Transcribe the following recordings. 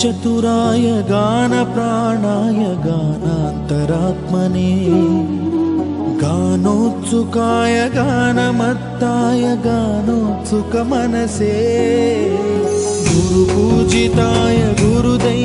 చతురాయ గాన ప్రాణాయ గానాంతరాత్మనే గానోత్సుకాయ గానమత్తాయ గానోత్సుక మనసే గురు పూజితాయ గురుదై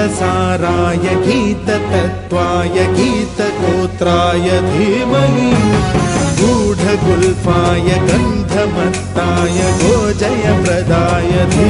गीतसाराय गीततत्त्वाय गीतगोत्राय धीमहि। गूढगुल्फाय गन्धमत्ताय गोजयप्रदाय धीमहि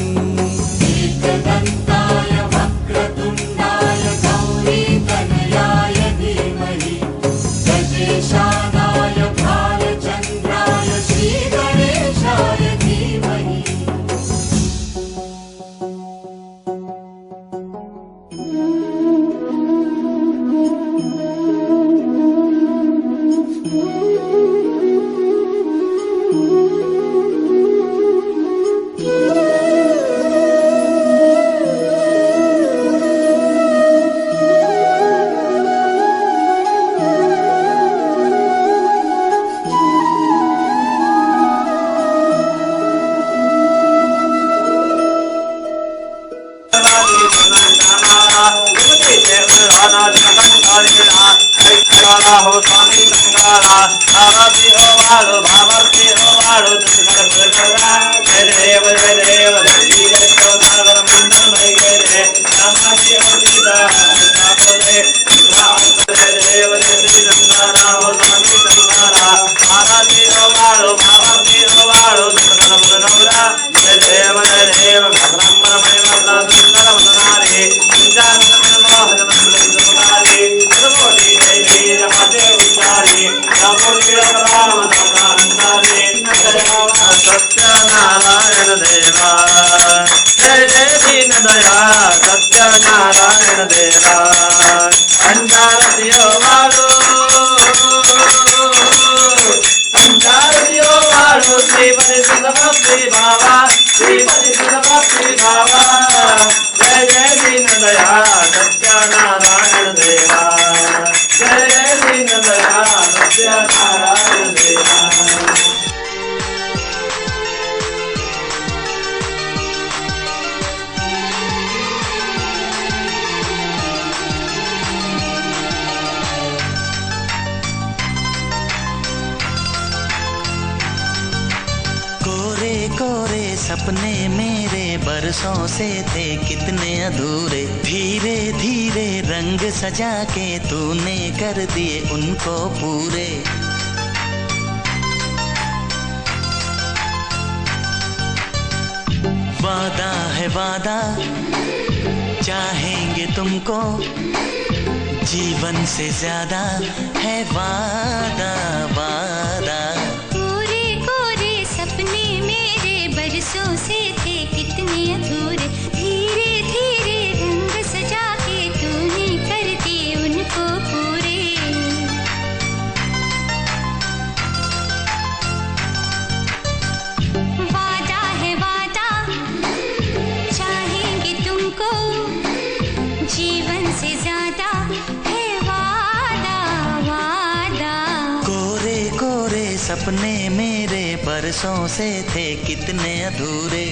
सपने मेरे बरसों से थे कितने अधूरे। धीरे धीरे रंग सजा के तूने कर दिए उनको पूरे। वादा है वादा, चाहेंगे तुमको जीवन से ज़्यादा है वादा वादा। सपने मेरे बरसों से थे कितने अधूरे।